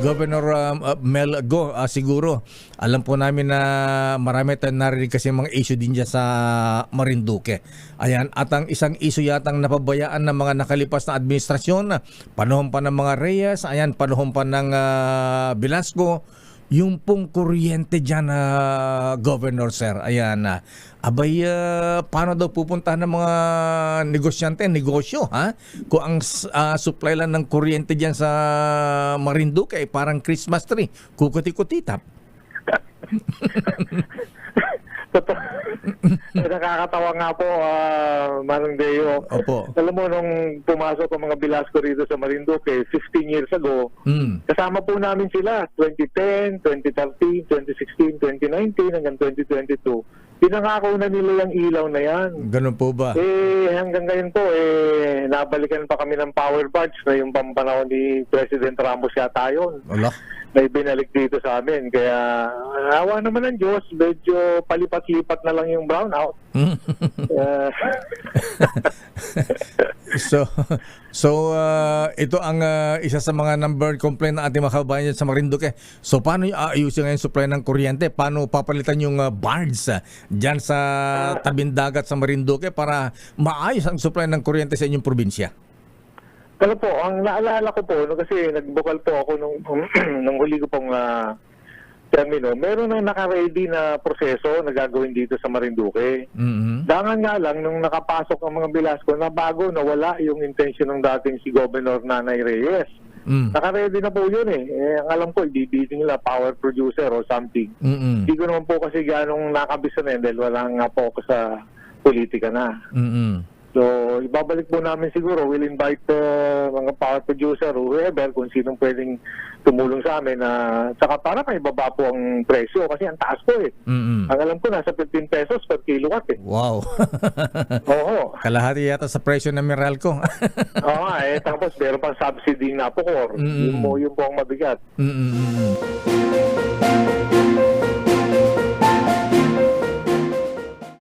Governor um, uh, Mel Go, ah, siguro, alam po namin na marami tayong narinig kasi mga issue din dyan sa Marinduque. Ayan, at ang isang issue yatang napabayaan ng mga nakalipas na administrasyon, panahon pa ng mga Reyes, ayan, panahon pa ng ah, Velasco, yung pong kuryente dyan na governor sir, ayan na. abay, ah, paano daw pupuntahan ng mga negosyante, negosyo, ha? Kung ang ah, supply lang ng kuryente dyan sa Marinduque ay parang Christmas tree, kukuti-kutitap. Totoo. Eh, Nakakatawa nga po, ah, Manong Deo. Opo. Alam mo, nung pumasok ang mga Velasco rito sa Marinduque, 15 years ago, Mm. kasama po namin sila, 2010, 2013, 2016, 2019, hanggang 2022. Pinangako na nila yung ilaw na yan. Ganun po ba? Eh, hanggang ngayon po, eh, nabalikan pa kami ng power barge na yung pampanahon ni President Ramos yata yun. Wala. Na ibinalik dito sa amin. Kaya, awa naman ng Diyos, medyo palipat-lipat na lang yung brownout. Kaya, so so ah, ito ang ah, isa sa mga number complaint ng ating mga kababayan dyan sa Marinduque. So paano yung aayusin ngayon yung supply ng kuryente? Paano papalitan yung uh, barge ah, dyan sa tabing dagat sa Marinduque para maayos ang supply ng kuryente sa inyong probinsya? Ano po, ang naalala ko po, no, kasi nagbukal po ako nung, nung huli ko pong ah, termino, meron nang naka-ready na proseso na gagawin dito sa Marinduque. Mhm. Dangan nga lang, nung nakapasok ang mga Velasco, na bago nawala yung intention ng dating si Governor Nanay Reyes. Mm. Naka-ready na po yun eh. eh ang alam ko, ibibiting nila power producer or something. Mm. Hindi ko naman po kasi ganong nakabisa na yun dahil wala nga po ako sa politika na. Mm. So, ibabalik po namin siguro. We'll invite uh, mga power producer or whoever kung sinong pwedeng tumulong sa amin na saka para may baba po ang presyo kasi ang taas po eh. Mm. Ang alam ko nasa 15 pesos per kilowatt eh. Wow. Oo. Kalahati yata sa presyo ng Meralco. Oo nga eh. Tapos meron pang subsidy na po core. Mm. Yun, po, yun po ang mabigat. Mm.